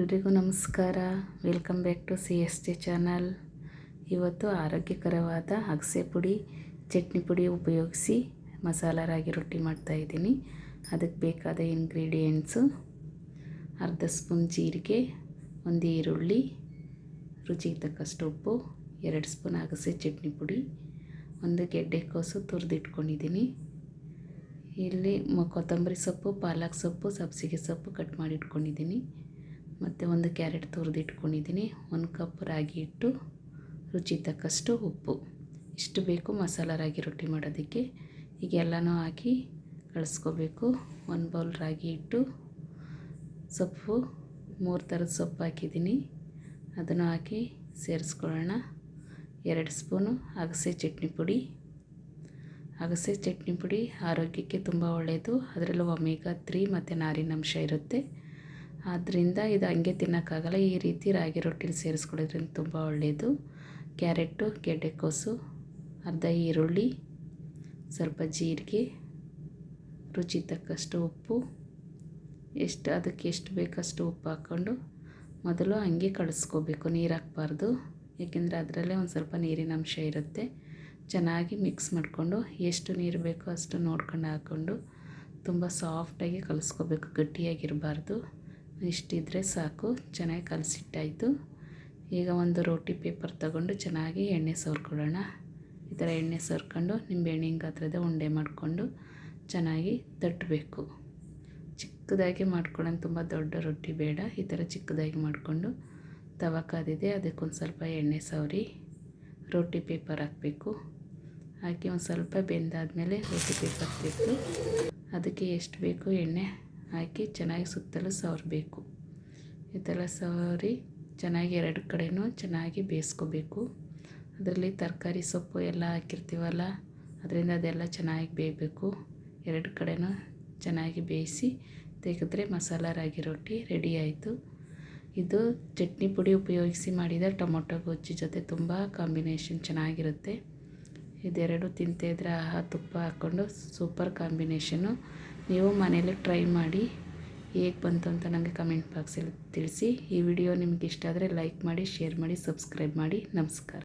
ಎಲ್ರಿಗೂ ನಮಸ್ಕಾರ. Welcome back to C S T channel. ಇವತ್ತು ಆರೋಗ್ಯಕರವಾದ ಅಗಸೆ ಪುಡಿ, ಚಟ್ನಿ ಪುಡಿ ಉಪಯೋಗಿಸಿ ಮಸಾಲ ರಾಗಿ ರೊಟ್ಟಿ ಮಾಡ್ತಾಯಿದ್ದೀನಿ ಅದಕ್ಕೆ ಬೇಕಾದ ಇಂಗ್ರೀಡಿಯೆಂಟ್ಸು ಅರ್ಧ ಸ್ಪೂನ್ ಜೀರಿಗೆ, ಒಂದು ಈರುಳ್ಳಿ, ರುಚಿಗೆ ತಕ್ಕಷ್ಟು ಉಪ್ಪು, ಎರಡು ಸ್ಪೂನ್ ಅಗಸೆ ಚಟ್ನಿ ಪುಡಿ, ಒಂದು ಗೆಡ್ಡೆಕೋಸು ತುರಿದಿಟ್ಕೊಂಡಿದ್ದೀನಿ. ಇಲ್ಲಿ ಕೊತ್ತಂಬರಿ ಸೊಪ್ಪು, ಪಾಲಕ್ ಸೊಪ್ಪು, ಸಬ್ಸಿಗೆ ಸೊಪ್ಪು ಕಟ್ ಮಾಡಿ ಇಟ್ಕೊಂಡಿದ್ದೀನಿ ಮತ್ತು ಒಂದು ಕ್ಯಾರೆಟ್ ತುರಿದಿಟ್ಕೊಂಡಿದ್ದೀನಿ ಒಂದು ಕಪ್ ರಾಗಿ ಹಿಟ್ಟು, ರುಚಿ ತಕ್ಕಷ್ಟು ಉಪ್ಪು. ಇಷ್ಟು ಬೇಕು ಮಸಾಲ ರಾಗಿ ರೊಟ್ಟಿ ಮಾಡೋದಕ್ಕೆ. ಈಗ ಎಲ್ಲನೂ ಹಾಕಿ ಕಳಿಸ್ಕೋಬೇಕು. ಒಂದು ಬೌಲ್ ರಾಗಿ ಹಿಟ್ಟು, ಸೊಪ್ಪು, ಮೂರು ಥರದ ಸೊಪ್ಪು ಹಾಕಿದ್ದೀನಿ. ಅದನ್ನು ಹಾಕಿ ಸೇರಿಸ್ಕೊಳ್ಳೋಣ. ಎರಡು ಸ್ಪೂನು ಅಗಸೆ ಚಟ್ನಿ ಪುಡಿ. ಅಗಸೆ ಚಟ್ನಿ ಪುಡಿ ಆರೋಗ್ಯಕ್ಕೆ ತುಂಬ ಒಳ್ಳೆಯದು. ಅದರಲ್ಲೂ ಒಮೇಗಾ ತ್ರೀ ಮತ್ತು ನಾರಿನಂಶ ಇರುತ್ತೆ. ಆದ್ದರಿಂದ ಇದು ಹಂಗೆ ತಿನ್ನೋಕ್ಕಾಗಲ್ಲ. ಈ ರೀತಿ ರಾಗಿ ರೊಟ್ಟಿಲಿ ಸೇರಿಸ್ಕೊಳ್ಳೋದ್ರಿಂದ ತುಂಬ ಒಳ್ಳೆಯದು ಕ್ಯಾರೆಟು ಗೆಡ್ಡೆಕೋಸು ಅರ್ಧ ಈರುಳ್ಳಿ, ಸ್ವಲ್ಪ ಜೀರಿಗೆ, ರುಚಿ ತಕ್ಕಷ್ಟು ಉಪ್ಪು, ಎಷ್ಟು ಅದಕ್ಕೆ ಎಷ್ಟು ಬೇಕಷ್ಟು ಉಪ್ಪು ಹಾಕ್ಕೊಂಡು ಮೊದಲು ಹಂಗೆ ಕಳಿಸ್ಕೋಬೇಕು. ನೀರು ಹಾಕ್ಬಾರ್ದು. ಏಕೆಂದರೆ ಅದರಲ್ಲೇ ಒಂದು ಸ್ವಲ್ಪ ನೀರಿನ ಅಂಶ ಇರುತ್ತೆ. ಚೆನ್ನಾಗಿ ಮಿಕ್ಸ್ ಮಾಡಿಕೊಂಡು ಎಷ್ಟು ನೀರು ಬೇಕೋ ಅಷ್ಟು ನೋಡ್ಕೊಂಡು ಹಾಕ್ಕೊಂಡು ತುಂಬ ಸಾಫ್ಟಾಗಿ ಕಲಿಸ್ಕೋಬೇಕು. ಗಟ್ಟಿಯಾಗಿರಬಾರ್ದು. ಇಷ್ಟಿದ್ರೆ ಸಾಕು. ಚೆನ್ನಾಗಿ ಕಲಸಿಟ್ಟಾಯಿತು. ಈಗ ಒಂದು ರೋಟಿ ಪೇಪರ್ ತಗೊಂಡು ಚೆನ್ನಾಗಿ ಎಣ್ಣೆ ಸವರ್ಕೊಳ್ಳೋಣ. ಈ ಥರ ಎಣ್ಣೆ ಸವರ್ಕೊಂಡು ನಿಂಬೆಹಣ್ಣಿನ ಗಾತ್ರದ ಉಂಡೆ ಮಾಡಿಕೊಂಡು ಚೆನ್ನಾಗಿ ತಟ್ಟಬೇಕು ಚಿಕ್ಕದಾಗಿ ಮಾಡ್ಕೊಳ್ಳೋಣ ತುಂಬ ದೊಡ್ಡ ರೊಟ್ಟಿ ಬೇಡ. ಈ ಥರ ಚಿಕ್ಕದಾಗಿ ಮಾಡಿಕೊಂಡು ತವ ಕಾದಿದೆ. ಅದಕ್ಕೊಂದು ಸ್ವಲ್ಪ ಎಣ್ಣೆ ಸವರಿ, ರೋಟಿ ಪೇಪರ್ ಹಾಕಬೇಕು. ಹಾಕಿ ಒಂದು ಸ್ವಲ್ಪ ಬೆಂದಾದಮೇಲೆ ರೋಟಿ ಪೇಪರ್ ತೆಗೆದು ಅದಕ್ಕೆ ಎಷ್ಟು ಬೇಕು ಎಣ್ಣೆ? ಹಾಕಿ ಚೆನ್ನಾಗಿ ಸುತ್ತಲೂ ಸವರಬೇಕು. ಈ ಥರ ಸವರಿ ಚೆನ್ನಾಗಿ ಎರಡು ಕಡೆಯೂ ಚೆನ್ನಾಗಿ ಬೇಯಿಸ್ಕೋಬೇಕು. ಅದರಲ್ಲಿ ತರಕಾರಿ, ಸೊಪ್ಪು ಎಲ್ಲ ಹಾಕಿರ್ತೀವಲ್ಲ, ಅದರಿಂದ ಅದೆಲ್ಲ ಚೆನ್ನಾಗಿ ಬೇಯಬೇಕು. ಎರಡು ಕಡೆಯೂ ಚೆನ್ನಾಗಿ ಬೇಯಿಸಿ ತೆಗೆದ್ರೆ ಮಸಾಲ, ರಾಗಿ ರೊಟ್ಟಿ ರೆಡಿ ಆಯಿತು. ಇದು ಚಟ್ನಿ ಪುಡಿ ಉಪಯೋಗಿಸಿ ಮಾಡಿದ ಟೊಮೊಟೊ ಗೊಜ್ಜು ಜೊತೆ ತುಂಬ ಕಾಂಬಿನೇಷನ್ ಚೆನ್ನಾಗಿರುತ್ತೆ. ಇದೆರಡು ತಿಂತಿದ್ರೆ ಆಹಾ ತುಪ್ಪ ಹಾಕ್ಕೊಂಡು ಸೂಪರ್ ಕಾಂಬಿನೇಷನು ನೀವು ಮನೇಲಿ ಟ್ರೈ ಮಾಡಿ ಹೇಗೆ ಬಂತು ಅಂತ ನನಗೆ ಕಮೆಂಟ್ ಬಾಕ್ಸಲ್ಲಿ ತಿಳಿಸಿ. ಈ ವಿಡಿಯೋ ನಿಮ್ಗೆ ಇಷ್ಟ ಆದರೆ ಲೈಕ್ ಮಾಡಿ, ಶೇರ್ ಮಾಡಿ, ಸಬ್ಸ್ಕ್ರೈಬ್ ಮಾಡಿ. ನಮಸ್ಕಾರ.